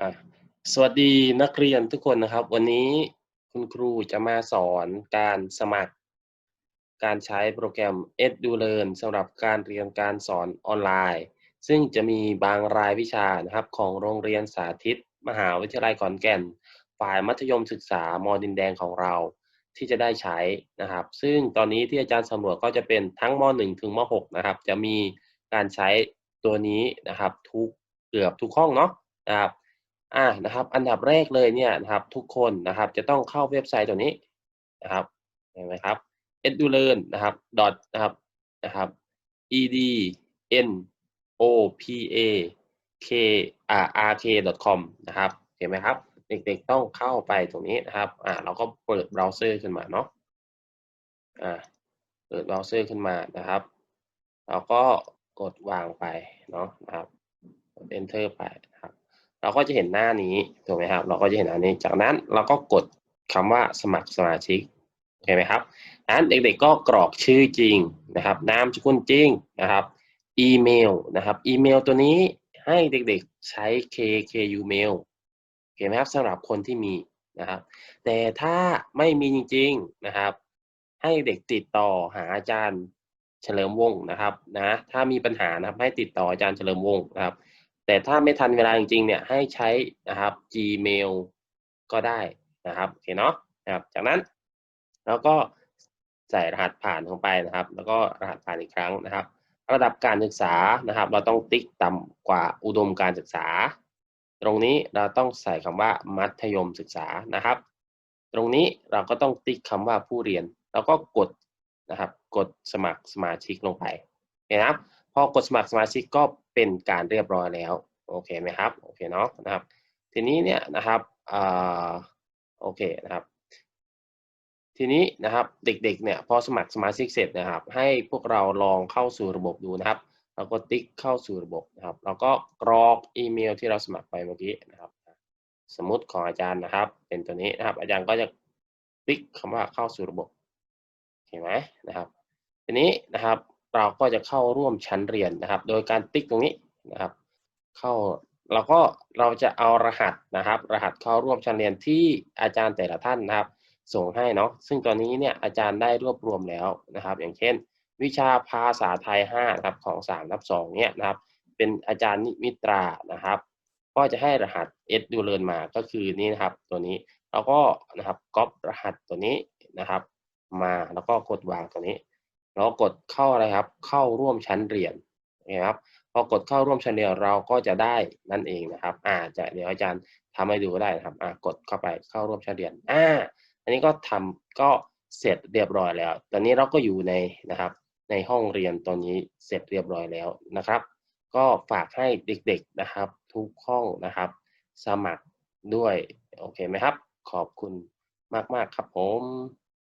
อะสวัสดีนักเรียนทุกคนนะครับ วันนี้คุณครูจะมาสอนการสมัคร การใช้โปรแกรม EduLearn สำหรับการเรียนการสอนออนไลน์ ซึ่งจะมีบางรายวิชานะครับของโรงเรียนสาธิต มหาวิทยาลัยขอนแก่น ฝ่ายมัธยมศึกษามอดินแดงของเราที่จะได้ใช้นะครับ ซึ่งตอนนี้ที่อาจารย์สำรวจก็จะเป็นทั้งม .1 ถึงม .6 นะครับ จะมีการใช้ตัวนี้นะครับทุกเกือบทุกห้องเนาะนะครับ อ่านะครับ อันดับแรกเลยเนี่ยนะครับ ทุกคนนะครับ จะต้องเข้าเว็บไซต์ตัวนี้นะครับเห็นไหมครับ edulearn นะครับ dot นะครับนะครับ e d n o p a k r r k com นะครับเห็นไหมครับ เด็กๆต้องเข้าไปตรงนี้นะครับ อ่า เราก็เปิดเบราว์เซอร์ขึ้นมาเนาะอ่าเปิดเบราว์เซอร์ขึ้นมานะครับ เราก็กดวางไปเนาะนะครับกด enter ไป เราก็จะเห็นหน้านี้ถูกไหมครับ เราก็จะเห็นอันนี้ จากนั้นเราก็กดคำว่าสมัครสมาชิกโอเคไหมครับนั้นเด็กๆก็กรอกชื่อจริงนะครับนามสกุลจริงนะครับ อีเมลนะครับอีเมลตัวนี้ให้เด็กๆใช้ KKU mail โอเคไหมครับสำหรับคนที่มีนะครับ แต่ถ้าไม่มีจริงๆนะครับ ให้เด็กติดต่อหาอาจารย์เฉลิมวงศ์นะครับนะถ้ามีปัญหานะครับให้ติดต่ออาจารย์เฉลิมวงศ์นะครับ แต่ถ้าไม่ทันเวลาจริงๆเนี่ยให้ใช้นะครับ Gmail ก็ได้นะครับโอเคเนาะนะครับ จากนั้นเราก็ใส่รหัสผ่านลงไปนะครับ แล้วก็รหัสผ่านอีกครั้งนะครับ ระดับการศึกษานะครับ เราต้องติ๊กต่ำกว่าอุดมการศึกษา ตรงนี้เราต้องใส่คำว่ามัธยมศึกษานะครับ ตรงนี้เราก็ต้องติ๊กคำว่าผู้เรียน แล้วก็กดนะครับ กดสมัครสมาชิกลงไปนะครับพอกดสมัครสมาชิกก็ เป็นการเรียบร้อยแล้วโอเคไหมครับโอเคเนาะนะครับ ทีนี้เนี่ยนะครับอโอเคนะครับ ทีนี้นะครับเด็กๆเนี่ยพอสมัครสมาชิกเสร็จนะครับ ให้พวกเราลองเข้าสู่ระบบดูนะครับเราก็ติ๊กเข้าสู่ระบบนะครับเราก็กรอกอีเมลที่เราสมัครไปเมื่อกี้นะครับ สมมติของอาจารย์นะครับ เป็นตัวนี้นะครับ อาจารย์ก็จะติ๊กคำว่าเข้าสู่ระบบเห็นไหมนะครับ ทีนี้นะครับ เราก็จะเข้าร่วมชั้นเรียนนะครับ โดยการติ๊กตรงนี้นะครับ เข้าเราก็เราจะเอารหัสนะครับ รหัสเข้าร่วมชั้นเรียนที่อาจารย์แต่ละท่านนะครับ ส่งให้เนาะซึ่งตอนนี้เนี่ยอาจารย์ได้รวบรวมแล้วนะครับ อย่างเช่น วิชาภาษาไทย5นะครับของ3ทับ2เนี่ยนะครับ เป็นอาจารย์นิมิตรานะครับ ก็จะให้รหัส s ดูเลินมาก็คือนี่นะครับ ตัวนี้เราก็นะครับก๊อปรหัสตัวนี้นะครับ มาแล้วก็กดวางตัวนี้ แล้วกดเข้าอะไรครับ เข้าร่วมชั้นเรียนนะครับพอกดเข้าร่วมชั้นเรียนเราก็จะได้นั่นเองนะครับอ่าจะเดี๋ยวอาจารย์ทำให้ดูก็ได้นะครับอ่ากดเข้าไปเข้าร่วมชั้นเรียนอ่าอันนี้ก็ทำก็เสร็จเรียบร้อยแล้ว ตอนนี้เราก็อยู่ในนะครับ ในห้องเรียนตอนนี้เสร็จเรียบร้อยแล้วนะครับ ก็ฝากให้เด็กๆนะครับ ทุกห้องนะครับ สมัครด้วย โอเคไหมครับ ขอบคุณมากๆครับผม